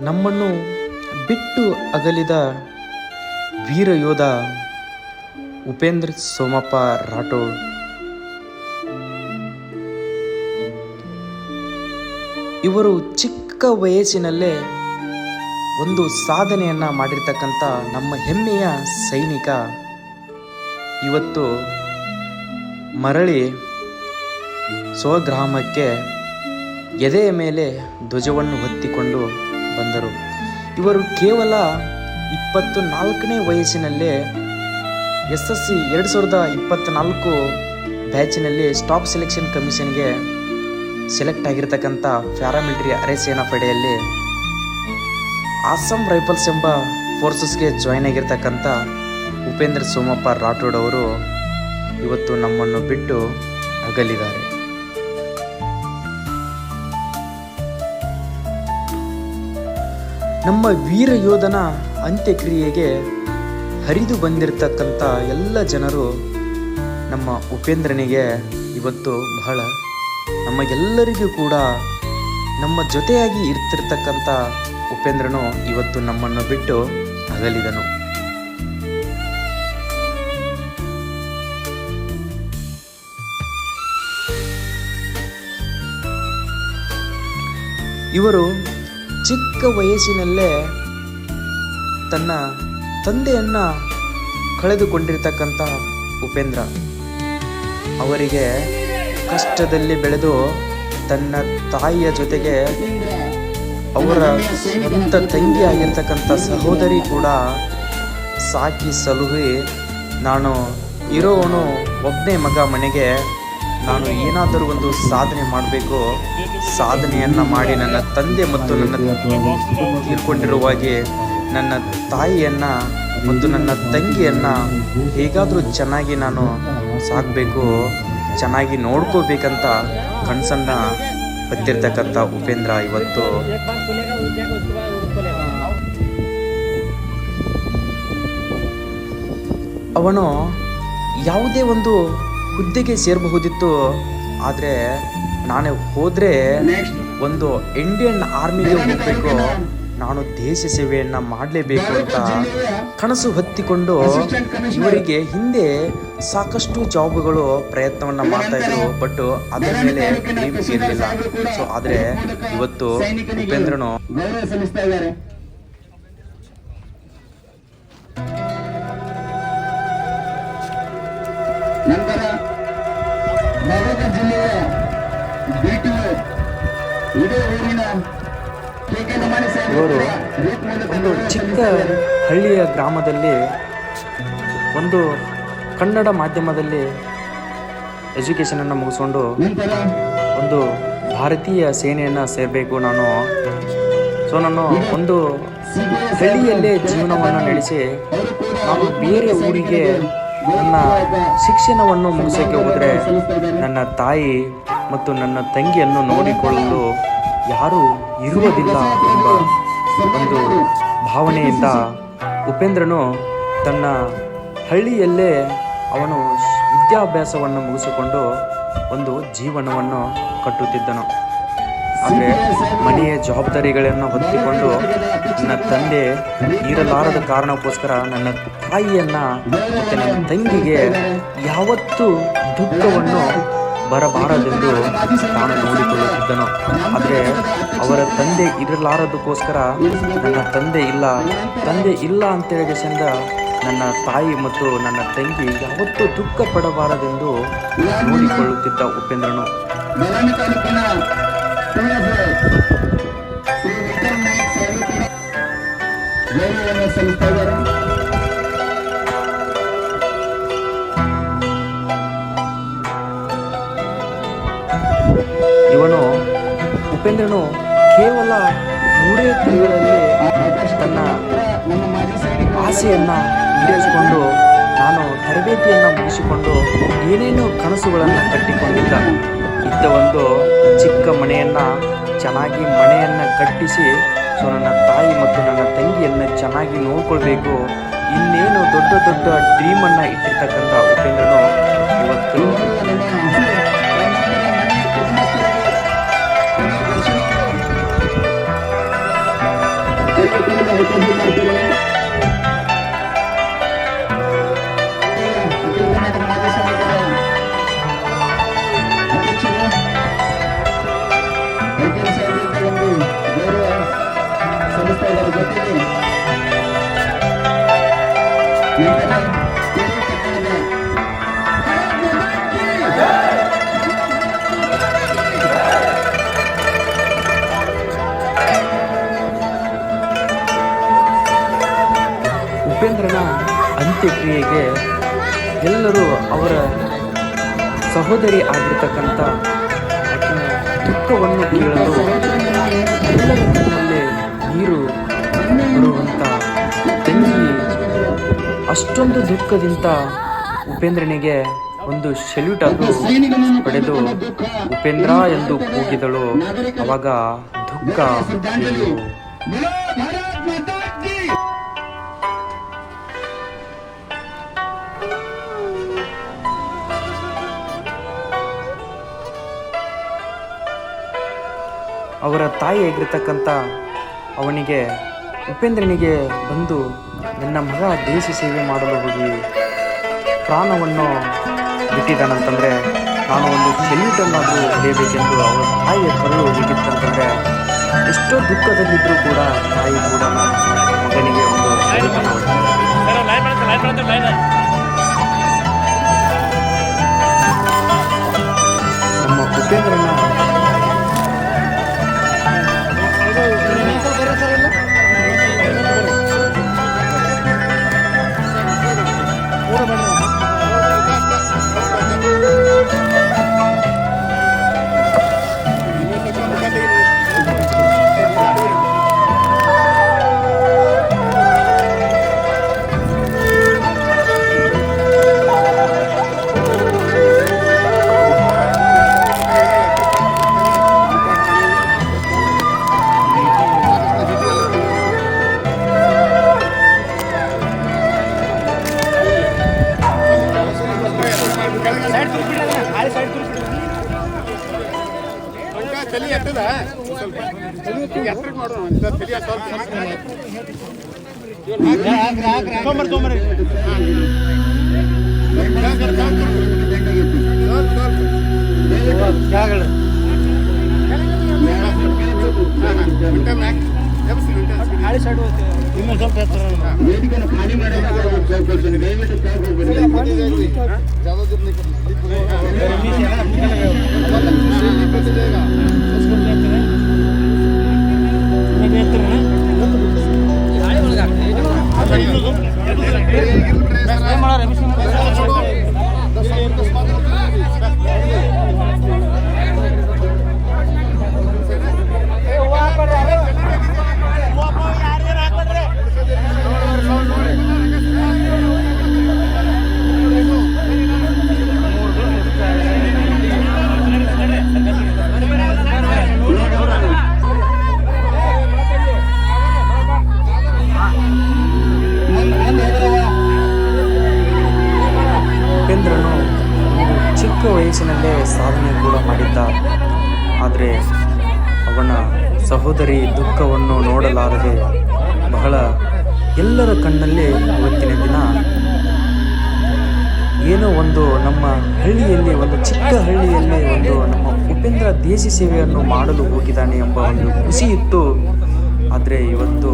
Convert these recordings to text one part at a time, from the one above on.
ನಮ್ಮನ್ನು ಬಿಟ್ಟು ಅಗಲಿದ ವೀರ ಯೋಧ ಉಪೇಂದ್ರ ಸೋಮಪ್ಪ ರಾಠೋಡ್. ಇವರು ಚಿಕ್ಕ ವಯಸ್ಸಿನಲ್ಲೇ ಒಂದು ಸಾಧನೆಯನ್ನ ಮಾಡಿರ್ತಕ್ಕಂಥ ನಮ್ಮ ಹೆಮ್ಮೆಯ ಸೈನಿಕ. ಇವತ್ತು ಮರಳಿ ಸ್ವಗ್ರಾಮಕ್ಕೆ ಎದೆಯ ಮೇಲೆ ಧ್ವಜವನ್ನು ಹೊತ್ತಿಕೊಂಡು ಬಂದರು. ಇವರು ಕೇವಲ ಇಪ್ಪತ್ತು ನಾಲ್ಕನೇ ವಯಸ್ಸಿನಲ್ಲೇ ಎಸ್ ಎಸ್ ಸಿ ಎರಡು ಸಾವಿರದ ಇಪ್ಪತ್ತ್ನಾಲ್ಕು ಬ್ಯಾಚಿನಲ್ಲಿ ಸ್ಟಾಪ್ ಸೆಲೆಕ್ಷನ್ ಕಮಿಷನ್ಗೆ ಸೆಲೆಕ್ಟ್ ಆಗಿರ್ತಕ್ಕಂಥ ಪ್ಯಾರಾಮಿಲಿಟರಿ ಅರೆ ಪಡೆಯಲ್ಲಿ ಅಸ್ಸಾಂ ರೈಫಲ್ಸ್ ಎಂಬ ಫೋರ್ಸಸ್ಗೆ ಜಾಯ್ನ್ ಆಗಿರ್ತಕ್ಕಂಥ ಉಪೇಂದ್ರ ಸೋಮಪ್ಪ ರಾಠೋಡ್ ಅವರು ಇವತ್ತು ನಮ್ಮನ್ನು ಬಿಟ್ಟು ಅಗಲಿದ್ದಾರೆ. ನಮ್ಮ ವೀರ ಯೋಧನ ಅಂತ್ಯಕ್ರಿಯೆಗೆ ಹರಿದು ಬಂದಿರತಕ್ಕಂಥ ಎಲ್ಲ ಜನರು ನಮ್ಮ ಉಪೇಂದ್ರನಿಗೆ ಇವತ್ತು ಬಹಳ ನಮಗೆಲ್ಲರಿಗೂ ಕೂಡ ನಮ್ಮ ಜೊತೆಯಾಗಿ ಇರ್ತಿರ್ತಕ್ಕಂಥ ಉಪೇಂದ್ರನು ಇವತ್ತು ನಮ್ಮನ್ನು ಬಿಟ್ಟು ಅಗಲಿದನು. ಇವರು ಚಿಕ್ಕ ವಯಸ್ಸಿನಲ್ಲೇ ತನ್ನ ತಂದೆಯನ್ನು ಕಳೆದುಕೊಂಡಿರ್ತಕ್ಕಂಥ ಉಪೇಂದ್ರ ಅವರಿಗೆ ಕಷ್ಟದಲ್ಲಿ ಬೆಳೆದು ತನ್ನ ತಾಯಿಯ ಜೊತೆಗೆ ಅವರ ಸ್ವಂತ ತಂಗಿ ಆಗಿರ್ತಕ್ಕಂಥ ಸಹೋದರಿ ಕೂಡ ಸಾಕಿ ಸಲುಹಿ. ನಾನು ಇರೋವನು ಒಬ್ಬನೇ ಮಗ ಮನೆಗೆ. ನಾನು ಏನಾದರೂ ಒಂದು ಸಾಧನೆ ಮಾಡಬೇಕು. ಸಾಧನೆಯನ್ನ ಮಾಡಿ ನನ್ನ ತಂದೆ ಮತ್ತು ನನ್ನ ತೀರ್ಕೊಂಡಿರುವಾಗೆ ನನ್ನ ತಾಯಿಯನ್ನ ಮತ್ತು ನನ್ನ ತಂಗಿಯನ್ನ ಹೇಗಾದರೂ ಚೆನ್ನಾಗಿ ನಾನು ಸಾಕಬೇಕು, ಚೆನ್ನಾಗಿ ನೋಡ್ಕೋಬೇಕಂತ ಕನಸನ್ನು ಹೊತ್ತಿರ್ತಕ್ಕಂಥ ಉಪೇಂದ್ರ ಇವತ್ತು. ಅವನು ಯಾವುದೇ ಒಂದು ಹುದ್ದೆಗೆ ಸೇರಬಹುದಿತ್ತು, ಆದರೆ ನಾನು ಹೋದರೆ ಒಂದು ಇಂಡಿಯನ್ ಆರ್ಮಿಗೆ ಹೋಗಬೇಕು. ನಾನು ದೇಶ ಸೇವೆಯನ್ನ ಮಾಡಲೇಬೇಕು ಅಂತ ಕನಸು ಹೊತ್ತಿಕೊಂಡು ಇವರಿಗೆ ಹಿಂದೆ ಸಾಕಷ್ಟು ಜಾಬ್ಗಳು ಪ್ರಯತ್ನವನ್ನ ಮಾಡ್ತಾ ಇದ್ರು. ಬಟ್ ಅದರ ಮೇಲೆ ಇರಲಿಲ್ಲ. ಸೊ ಆದರೆ ಇವತ್ತು ಉಪೇಂದ್ರನು ನಂತರ ಜಿಲ್ಲೆಯ ಇದೇ ಊರಿನ ಇವರು ಒಂದು ಚಿಕ್ಕ ಹಳ್ಳಿಯ ಗ್ರಾಮದಲ್ಲಿ ಒಂದು ಕನ್ನಡ ಮಾಧ್ಯಮದಲ್ಲಿ ಎಜುಕೇಷನನ್ನು ಮುಗಿಸ್ಕೊಂಡು ಒಂದು ಭಾರತೀಯ ಸೇನೆಯನ್ನು ಸೇರಬೇಕು ನಾನು. ಸೊ ನಾನು ಒಂದು ಹಳ್ಳಿಯಲ್ಲೇ ಜೀವನವನ್ನು ನಡೆಸಿ ನಾನು ಬೇರೆ ಊರಿಗೆ ನನ್ನ ಶಿಕ್ಷಣವನ್ನು ಮುಗಿಸೋಕ್ಕೆ ಹೋದರೆ ನನ್ನ ತಾಯಿ ಮತ್ತು ನನ್ನ ತಂಗಿಯನ್ನು ನೋಡಿಕೊಳ್ಳಲು ಯಾರೂ ಇರುವುದಿಲ್ಲ ಎಂಬ ಒಂದು ಭಾವನೆಯಿಂದ ಉಪೇಂದ್ರನು ತನ್ನ ಹಳ್ಳಿಯಲ್ಲೇ ಅವನು ವಿದ್ಯಾಭ್ಯಾಸವನ್ನು ಮುಗಿಸಿಕೊಂಡು ಒಂದು ಜೀವನವನ್ನು ಕಟ್ಟುತ್ತಿದ್ದನು. ಆದರೆ ಮನೆಯ ಜವಾಬ್ದಾರಿಗಳನ್ನು ಹೊತ್ತಿಕೊಂಡು ನನ್ನ ತಂದೆ ಇರಲಾರದ ಕಾರಣಕ್ಕೋಸ್ಕರ ನನ್ನ ತಾಯಿಯನ್ನು ಮತ್ತು ನನ್ನ ತಂಗಿಗೆ ಯಾವತ್ತೂ ದುಃಖವನ್ನು ಬರಬಾರದೆಂದು ತಾನು ನೋಡಿಕೊಳ್ಳುತ್ತಿದ್ದನು. ಆದರೆ ಅವರ ತಂದೆ ಇರಲಾರದಕ್ಕೋಸ್ಕರ ನನ್ನ ತಂದೆ ಇಲ್ಲ. ತಂದೆ ಇಲ್ಲ ಅಂತೇಳಿದ ನನ್ನ ತಾಯಿ ಮತ್ತು ನನ್ನ ತಂಗಿ ಯಾವತ್ತೂ ದುಃಖ ಪಡಬಾರದೆಂದು ನೋಡಿಕೊಳ್ಳುತ್ತಿದ್ದ ಉಪೇಂದ್ರನು. ಬದಾಮಿ ಉಪೇಂದ್ರನು ಕೇವಲ ಮೂರೇ ತಿಂಗಳಲ್ಲಿ ತನ್ನ ಆಸೆಯನ್ನು ಈಡೇರಿಸಿಕೊಂಡು ನಾನು ತರಬೇತಿಯನ್ನು ಮುಗಿಸಿಕೊಂಡು ಏನೇನು ಕನಸುಗಳನ್ನು ಕಟ್ಟಿಕೊಂಡಿದ್ದ. ಇದ್ದ ಒಂದು ಚಿಕ್ಕ ಮನೆಯನ್ನು ಚೆನ್ನಾಗಿ ಮನೆಯನ್ನು ಕಟ್ಟಿಸಿ ಸೊ ನನ್ನ ತಾಯಿ ಮತ್ತು ನನ್ನ ತಂಗಿಯನ್ನು ಚೆನ್ನಾಗಿ ನೋಡ್ಕೊಳ್ಬೇಕು. ಇನ್ನೇನು ದೊಡ್ಡ ದೊಡ್ಡ ಡ್ರೀಮನ್ನು ಇಟ್ಟಿರ್ತಕ್ಕಂಥ ಉಪೇಂದ್ರನು ಇವತ್ತು la ಉಪೇಂದ್ರನ ಅಂತ್ಯಕ್ರಿಯೆಗೆ ಎಲ್ಲರೂ ಅವರ ಸಹೋದರಿ ಆಗಿರ್ತಕ್ಕಂಥ ದುಃಖವನ್ನು ಕೇಳಲು ಎಲ್ಲರ ನೀರು ಬರುವಂಥ ತಂಗಿ ಅಷ್ಟೊಂದು ದುಃಖದಿಂದ ಉಪೇಂದ್ರನಿಗೆ ಒಂದು ಸೆಲ್ಯೂಟ್ ಅದು ಪಡೆದು ಉಪೇಂದ್ರ ಎಂದು ಕೂಗಿದಳು. ಅವಾಗ ದುಃಖ ಅವರ ತಾಯಿ ತಾಯಿಯಾಗಿರ್ತಕ್ಕಂಥ ಅವನಿಗೆ ಉಪೇಂದ್ರನಿಗೆ ಬಂದು, ನನ್ನ ಮಗ ದೇಶ ಸೇವೆ ಮಾಡಲು ಹೋಗಿ, ಪ್ರಾಣವನ್ನು ಬಿಟ್ಟಿದ್ದಾನಂತಂದರೆ ನಾನು ಒಂದು ಸೆಲ್ಯೂಟನ್ನಾದರೂ ಹೊಡೆಯಬೇಕೆಂದು ಅವರ ತಾಯಿಯ ಕರಳು ಹೋಗಿತ್ತಂತಂದರೆ ಎಷ್ಟೋ ದುಃಖದಲ್ಲಿದ್ದರೂ ಕೂಡ ತಾಯಿ ಕೂಡ ಮಗನಿಗೆ ಒಂದು. ನಮ್ಮ ಉಪೇಂದ್ರನ ತಲೆ ಎತ್ತದ? ಸ್ವಲ್ಪ ಎತ್ತರಕ್ಕೆ ಮಾಡೋಣ ಅಂತ ತಲೆ ಸ್ವಲ್ಪ ತೊಂಬರ್ ತೊಂಬರ್ ಇನ್ನೊಂದು ಸ್ವಲ್ಪ ಎತ್ತರ ವೇದಿಕೆಯನ್ನು ಖಾಲಿ ಮಾಡಿದಾಗ ಕೇಳ್ಕೊಳ್ತೀನಿ ದಯವಿಟ್ಟು ಆದರೆ ಅವನ ಸಹೋದರಿ ದುಃಖವನ್ನು ನೋಡಲಾರದೆ ಬಹಳ ಎಲ್ಲರ ಕಣ್ಣಲ್ಲಿ ಇವತ್ತಿನ ದಿನ. ಏನೋ ಒಂದು ನಮ್ಮ ಹಳ್ಳಿಯಲ್ಲಿ, ಒಂದು ಚಿಕ್ಕ ಹಳ್ಳಿಯಲ್ಲಿ ಒಂದು ನಮ್ಮ ಉಪೇಂದ್ರ ದೇಶ ಸೇವೆಯನ್ನು ಮಾಡಲು ಹೋಗಿದ್ದಾನೆ ಎಂಬ ಒಂದು ಖುಷಿ ಇತ್ತು ಆದರೆ ಇವತ್ತು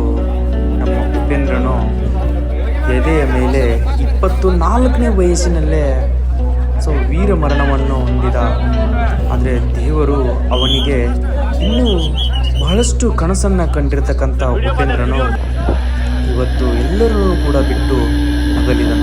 ನಮ್ಮ ಉಪೇಂದ್ರನು ಎದೆಯ ಮೇಲೆ ಇಪ್ಪತ್ತು ನಾಲ್ಕನೇ ವಯಸ್ಸಿನಲ್ಲೇ ಸೊ ವೀರ ಮರಣವನ್ನು ಹೊಂದಿದ. ಆದರೆ ದೇವರು ಅವನಿಗೆ ಇನ್ನೂ ಬಹಳಷ್ಟು ಕನಸನ್ನು ಕಂಡಿರ್ತಕ್ಕಂಥ ಉಪೇಂದ್ರನು. ಇವತ್ತು ಎಲ್ಲರನ್ನೂ ಕೂಡ ಬಿಟ್ಟು ಅಗಲಿದನು